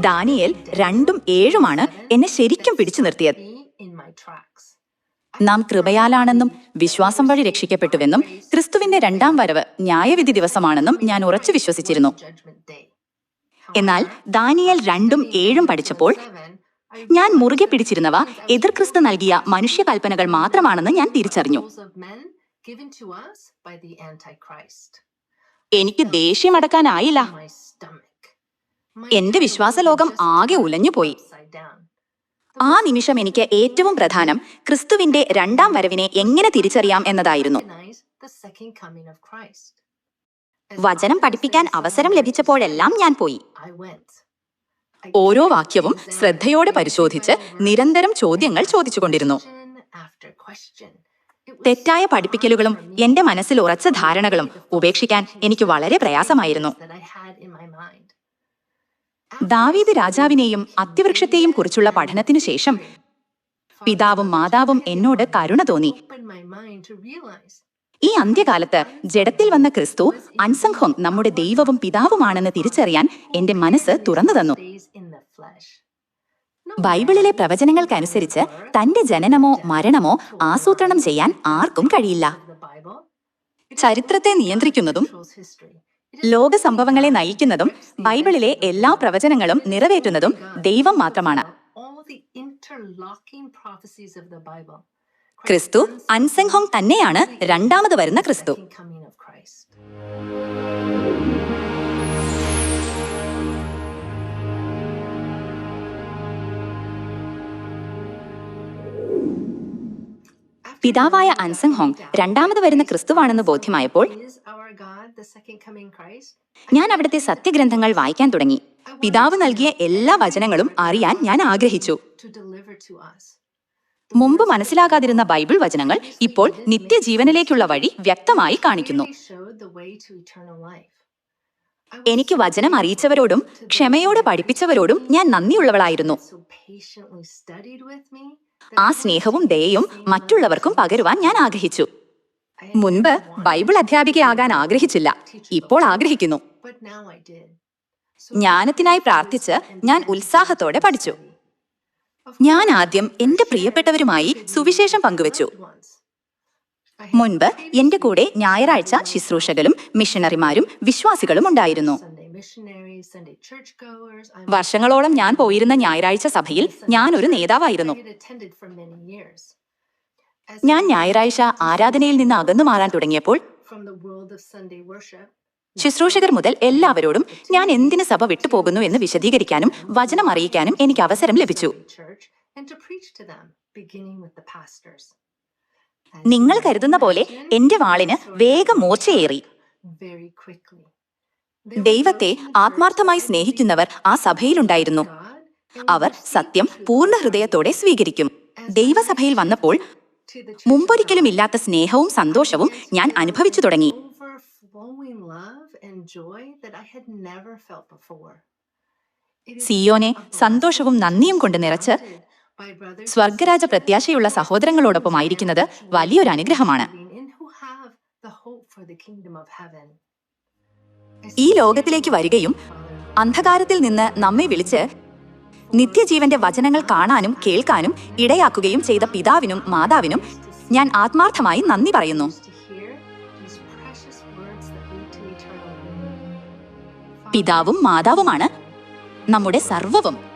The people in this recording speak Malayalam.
ദാനിയേൽ രണ്ടും ഏഴുമാണ് എന്നെ ശരിക്കും പിടിച്ചു നിർത്തിയത്. നാം കൃപയാലാണെന്നും വിശ്വാസം വഴി രക്ഷിക്കപ്പെട്ടുവെന്നും ക്രിസ്തുവിന്റെ രണ്ടാം വരവ് ന്യായവിധി ദിവസമാണെന്നും ഞാൻ ഉറച്ചു വിശ്വസിച്ചിരുന്നു. എന്നാൽ ദാനിയേൽ രണ്ടും ഏഴും പഠിച്ചപ്പോൾ ഞാൻ മുറുകെ പിടിച്ചിരുന്നവ എതിർ ക്രിസ്തു നൽകിയ മനുഷ്യകൽപ്പനകൾ മാത്രമാണെന്ന് ഞാൻ തിരിച്ചറിഞ്ഞു. എനിക്ക് ദേഷ്യമടക്കാനായില്ല എന്റെ വിശ്വാസലോകം ആകെ ഉലഞ്ഞുപോയി. ആ നിമിഷം എനിക്ക് ഏറ്റവും പ്രധാനം ക്രിസ്തുവിന്റെ രണ്ടാം വരവിനെ എങ്ങനെ തിരിച്ചറിയാം എന്നതായിരുന്നു. വചനം പഠിപ്പിക്കാൻ അവസരം ലഭിച്ചപ്പോഴെല്ലാം ഞാൻ പോയി. ഓരോ വാക്യവും ശ്രദ്ധയോടെ പരിശോധിച്ച് നിരന്തരം ചോദ്യങ്ങൾ ചോദിച്ചുകൊണ്ടിരുന്നു. തെറ്റായ പഠിപ്പിക്കലുകളും എന്റെ മനസ്സിൽ ഉറച്ച ധാരണകളും ഉപേക്ഷിക്കാൻ എനിക്ക് വളരെ പ്രയാസമായിരുന്നു. ദാവീദ് രാജാവിനെയും അത്യവൃക്ഷത്തെയും കുറിച്ചുള്ള പഠനത്തിനു ശേഷം പിതാവും മാതാവും എന്നോട് കരുണ തോന്നി. ഈ അന്ത്യകാലത്ത് ജഡത്തിൽ വന്ന ക്രിസ്തു അൻസംഘം നമ്മുടെ ദൈവവും പിതാവുമാണെന്ന് തിരിച്ചറിയാൻ എന്റെ മനസ്സ് തുറന്നു തന്നു. ബൈബിളിലെ പ്രവചനങ്ങൾക്കനുസരിച്ച് തന്റെ ജനനമോ മരണമോ ആസൂത്രണം ചെയ്യാൻ ആർക്കും കഴിയില്ല. ചരിത്രത്തെ നിയന്ത്രിക്കുന്നതും ലോക സംഭവങ്ങളെ നയിക്കുന്നതും ബൈബിളിലെ എല്ലാ പ്രവചനങ്ങളും നിറവേറ്റുന്നതും ദൈവം മാത്രമാണ്. ക്രിസ്തു അൻസെങ്ഹോങ് തന്നെയാണ് രണ്ടാമത് വരുന്ന ക്രിസ്തു. പിതാവായ അൻസംഹോങ് രണ്ടാമത് വരുന്ന ക്രിസ്തുവാണെന്ന് ബോധ്യമായപ്പോൾ ഞാൻ അവിടുത്തെ സത്യഗ്രന്ഥങ്ങൾ വായിക്കാൻ തുടങ്ങി. പിതാവ് നൽകിയ എല്ലാ വചനങ്ങളും അറിയാൻ ഞാൻ ആഗ്രഹിച്ചു. മുമ്പ് മനസ്സിലാകാതിരുന്ന ബൈബിൾ വചനങ്ങൾ ഇപ്പോൾ നിത്യജീവനിലേക്കുള്ള വഴി വ്യക്തമായി കാണിക്കുന്നു. എനിക്ക് വചനം അറിയിച്ചവരോടും ക്ഷമയോടെ പഠിപ്പിച്ചവരോടും ഞാൻ നന്ദിയുള്ളവളായിരുന്നു. ആ സ്നേഹവും ദയയും മറ്റുള്ളവർക്കും പകരുവാൻ ഞാൻ ആഗ്രഹിച്ചു. മുൻപ് ബൈബിൾ അധ്യാപികയാകാൻ ആഗ്രഹിച്ചില്ല. ഇപ്പോൾ ആഗ്രഹിക്കുന്നു. ജ്ഞാനത്തിനായി പ്രാർത്ഥിച്ച് ഞാൻ ഉത്സാഹത്തോടെ പഠിച്ചു. ഞാൻ ആദ്യം എന്റെ പ്രിയപ്പെട്ടവരുമായി സുവിശേഷം പങ്കുവച്ചു. മുൻപ് എന്റെ കൂടെ ഞായറാഴ്ച ശുശ്രൂഷകരും മിഷണറിമാരും വിശ്വാസികളും ഉണ്ടായിരുന്നു. വർഷങ്ങളോളം ഞാൻ പോയിരുന്ന ഞായറാഴ്ച സഭയിൽ ഞാൻ ഒരു നേതാവായിരുന്നു. ഞാൻ ഞായറാഴ്ച ആരാധനയിൽ നിന്ന് അകന്നു മാറാൻ തുടങ്ങിയപ്പോൾ ശുശ്രൂഷകർ മുതൽ എല്ലാവരോടും ഞാൻ എന്തിന് സഭ വിട്ടുപോകുന്നു എന്ന് വിശദീകരിക്കാനും വചനം അറിയിക്കാനും എനിക്ക് അവസരം ലഭിച്ചു. നിങ്ങൾ കരുതുന്ന പോലെ എന്റെ വാളിന് വേഗം മൂർച്ചയേറി. ദൈവത്തെ ആത്മാർത്ഥമായി സ്നേഹിക്കുന്നവർ ആ സഭയിലുണ്ടായിരുന്നു. അവർ സത്യം പൂർണ ഹൃദയത്തോടെ സ്വീകരിക്കും. ദൈവസഭയിൽ വന്നപ്പോൾ മുമ്പൊരിക്കലും ഇല്ലാത്ത സ്നേഹവും സന്തോഷവും ഞാൻ അനുഭവിച്ചു തുടങ്ങി. സിയോനെ സന്തോഷവും നന്ദിയും കൊണ്ട് നിറച്ച് സ്വർഗരാജ പ്രത്യാശയുള്ള സഹോദരങ്ങളോടൊപ്പം ആയിരിക്കുന്നത് വലിയൊരു അനുഗ്രഹമാണ്. ഈ ലോകത്തിലേക്ക് വരികയും അന്ധകാരത്തിൽ നിന്ന് നമ്മെ വിളിച്ച് നിത്യജീവന്റെ വചനങ്ങൾ കാണാനും കേൾക്കാനും ഇടയാക്കുകയും ചെയ്ത പിതാവിനും മാതാവിനും ഞാൻ ആത്മാർത്ഥമായി നന്ദി പറയുന്നു. പിതാവും മാതാവുമാണ് നമ്മുടെ സർവവും